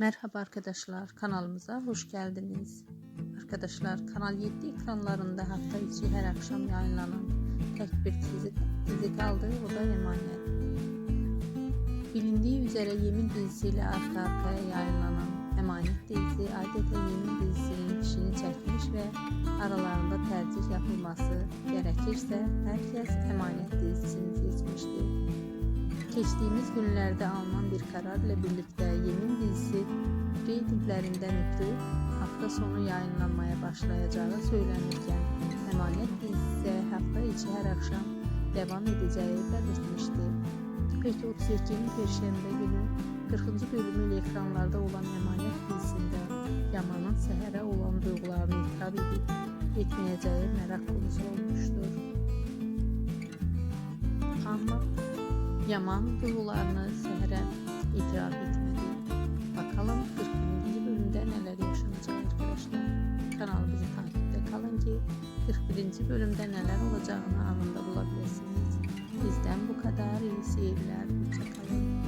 Merhaba arkadaşlar kanalımıza hoş geldiniz. Arkadaşlar Kanal 7 ekranlarında hafta içi her akşam yayınlanan tek bir dizi, dizi kaldı o da Emanet. Bilindiği üzere Yemin dizisiyle arka arkaya yayınlanan Emanet dizisi adeta Yemin dizisinin fişini çekmiş ve aralarında tercih yapılması gerekirse herkes Emanet dizisini seçmişti. Geçtiğimiz günlerde alınan bir kararla birlikte Yemin dizisi reytinglerinden ötürü hafta sonu yayınlanmaya başlayacağı söylenirken Emanet dizisi hafta içi her akşam devam edeceği belirtmişti. Peki 32 Perşembe günü 40. bölümüyle ekranlarda olan Emanet dizisinde Yaman'ın Seher'e olan duygularını itiraf edip etmeyeceği merak konusu olmuştur. Ama Yaman duygularını Seher'e ki 41. bölümde neler olacağını anında bulabilirsiniz. Bizden bu kadar iyi seyirler. Hoşçakalın.